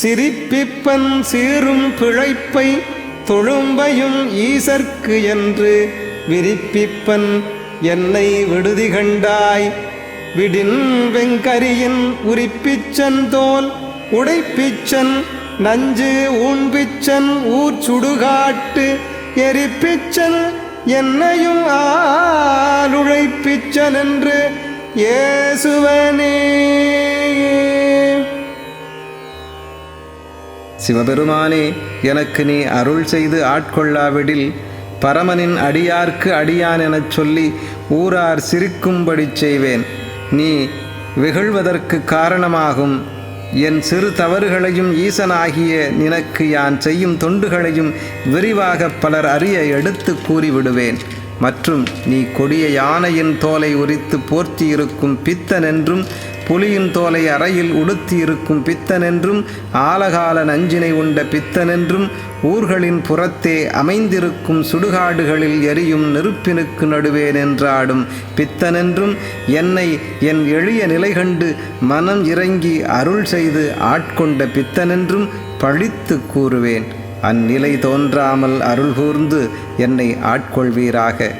சிரிப்பிப்பன் சீரும் பிழைப்பை தொழும்பையும் ஈசர்க்கு என்று விரிப்பிப்பன் என்னை விடுதி கண்டாய். விடின் வெங்கரியின் உரிப்பிச்சன் தோல் உடைப்பிச்சன் நஞ்சு ஊன்பிச்சன் ஊர் சுடுகாட்டு எரிப்பிச்சன் என்னையும் ஆளுழைப்பிச்சன் என்று ஏசுவனே. சிவபெருமானே எனக்கு நீ அருள் செய்து ஆட்கொள்ளாவிடில் பரமனின் அடியார்க்கு அடியான் எனச் சொல்லி ஊரார் சிரிக்கும்படி செய்வேன். நீ வெகுழ்வதற்கு காரணமாகும். என் சிறு தவறுகளையும் ஈசனாகிய நினக்கு யான் செய்யும் தொண்டுகளையும் விரிவாக பலர் அறிய எடுத்து கூறிவிடுவேன். மற்றும் நீ கொடிய யானையின் தோலை உரித்து போர்த்தியிருக்கும் பித்தன் என்றும் புலியின் தோலை அறையில் உடுத்தியிருக்கும் பித்தனென்றும் ஆலகால நஞ்சினை உண்ட பித்தனென்றும் ஊர்களின் புறத்தே அமைந்திருக்கும் சுடுகாடுகளில் எரியும் நெருப்பினுக்கு நடுவே நின்றாடும் பித்தனென்றும் என்னை என் எளிய நிலை கண்டு மனம் இறங்கி அருள் செய்து ஆட்கொண்ட பித்தனென்றும் பழித்து கூறுவேன். அந்நிலை தோன்றாமல் அருள் கூர்ந்து என்னை ஆட்கொள்வீராக.